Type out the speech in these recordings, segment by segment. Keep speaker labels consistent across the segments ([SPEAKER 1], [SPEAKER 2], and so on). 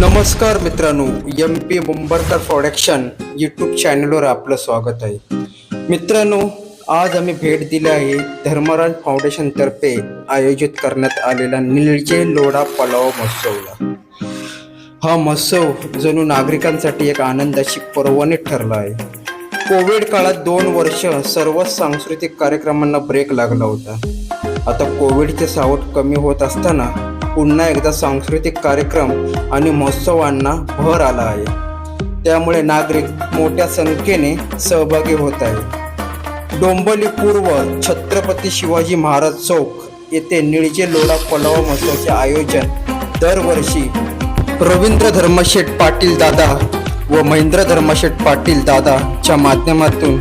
[SPEAKER 1] नमस्कार मित्रांनो M P Mumbarkar production YouTube चॅनलवर आपलं स्वागत आहे. मित्रांनो आज आम्ही भेट दिली आहे धर्मराज फाउंडेशनतर्फे आयोजित करण्यात आलेला निळजे लोढा पलाव महोत्सवला. हा महोत्सव जणू नागरिकांसाठी एक आनंदाची पर्वणी ठरला आहे. कोविड काळात दोन वर्ष सर्वच सांस्कृतिक कार्यक्रमांना ब्रेक लागला होता. आता कोविडचे सावट कमी होत असताना पुन्हा एकदा सांस्कृतिक कार्यक्रम आणि महोत्सवांना भर आला आहे. त्यामुळे नागरिक मोठ्या संख्येने सहभागी होत आहे डोंबली पूर्व छत्रपती शिवाजी महाराज चौक येथे निळजे लोढा पलावा महोत्सवाचे आयोजन दरवर्षी रवींद्र धर्मशेठ पाटील दादा व महेंद्र धर्मशेठ पाटील दादाच्या माध्यमातून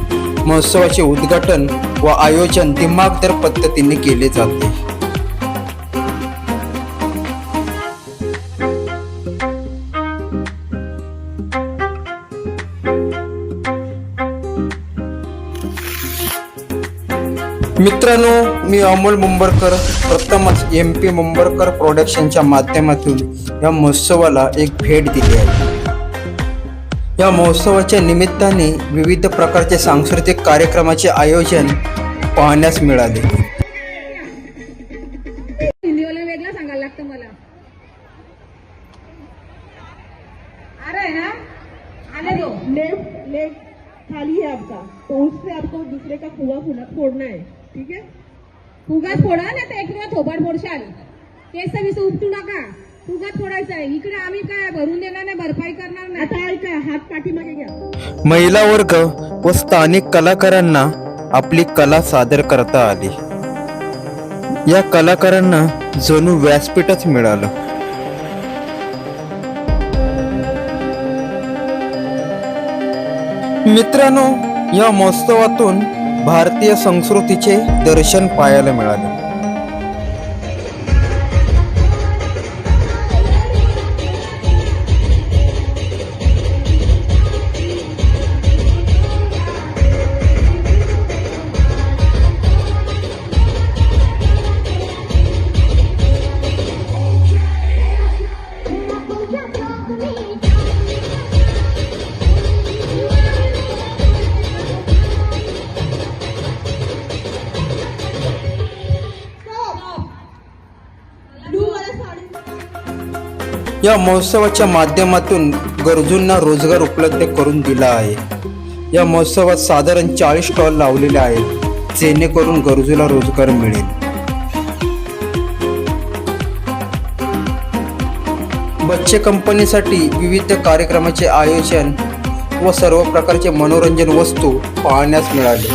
[SPEAKER 1] महोत्सवाचे उद्घाटन व आयोजन दिमागदार पद्धतीने केले जाते. मित्रांनो मी अमोल मुंबरकर प्रथमच एम पी मुंबरकर प्रोडक्शनच्या माध्यमातून या महोत्सवाला एक भेट दिली आहे. या महोत्सवाच्या निमित्ताने विविध प्रकारचे सांस्कृतिक कार्यक्रमाचे आयोजन पाहण्यास मिळाले.
[SPEAKER 2] लेफ्ट लेफ्ट खाली है आपका तो उससे आपको दूसरे का कुआ फोड़ना फोड़ना है ठीक है
[SPEAKER 3] फुगात फोडा ना तर एक थोबाड फोडशाल केस विस उपटू नका. फुगात फोडायचं आहे. इकडे आम्ही काय भरून देणार नाही भरपाई करणार नाही.
[SPEAKER 2] आता ऐका हात पाठीमागे घ्या.
[SPEAKER 1] महिला वर्ग व स्थानिक कलाकारांना आपली कला सादर करता आली. या कलाकारांना जणू व्यासपीठच मिळालं. मित्रांनो या महोत्सवातून भारतीय संस्कृतीचे दर्शन पाहायला मिळाले. या महोत्सवाच्या माध्यमातून गरजूंना रोजगार उपलब्ध करून दिला आहे. या महोत्सवात साधारण चाळीस स्टॉल लावलेले आहेत जेणेकरून गरजूला रोजगार मिळेल. बच्चे कंपनीसाठी विविध कार्यक्रमाचे आयोजन व सर्व प्रकारचे मनोरंजन वस्तू पाहण्यास मिळाले.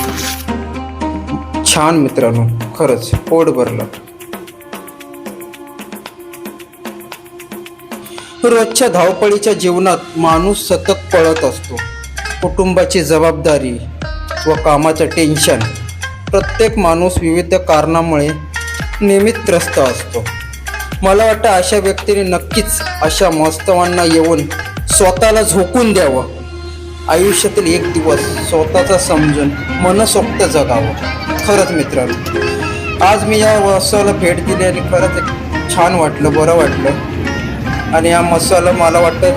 [SPEAKER 1] छान मित्रांनो खरंच पोट भरलं. रोजच्या धावपळीच्या जीवनात माणूस सतत पळत असतो. कुटुंबाची जबाबदारी व कामाचं टेन्शन प्रत्येक माणूस विविध कारणामुळे नेहमीच त्रस्त असतो. मला वाटतं अशा व्यक्तीने नक्कीच अशा महोत्सवांना येऊन स्वतःला झोकून द्यावं. आयुष्यातील एक दिवस स्वतःचा समजून मनसोक्त जगावं. खरंच मित्रांनो आज मी या वस्तूला भेट दिली आणि खरंच एक छान वाटलं बरं वाटलं. आणि हा मसाला मला वाटतं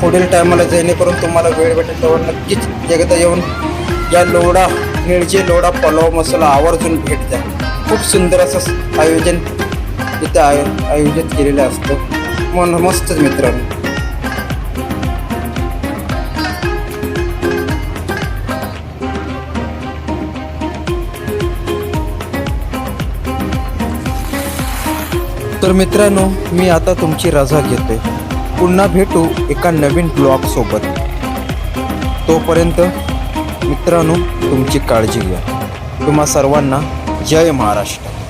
[SPEAKER 1] पुढील टायमाला जेणेकरून तुम्हाला वेळ भेटेल तेव्हा नक्कीच एकदा येऊन या लोडा निळजे लोडा पलाव मसाला आवर्जून भेट द्या. खूप सुंदर असं आयोजन इथे आय आयोजित केलेलं असतं. मन मस्तच मित्रांनो. तर मित्रांनो मी आता तुमची रजा घेते. पुन्हा भेटू एका नवीन ब्लॉग सोबत. तोपर्यंत मित्रांनो तुमची काळजी घ्या. तुम्हा सर्वांना जय महाराष्ट्र.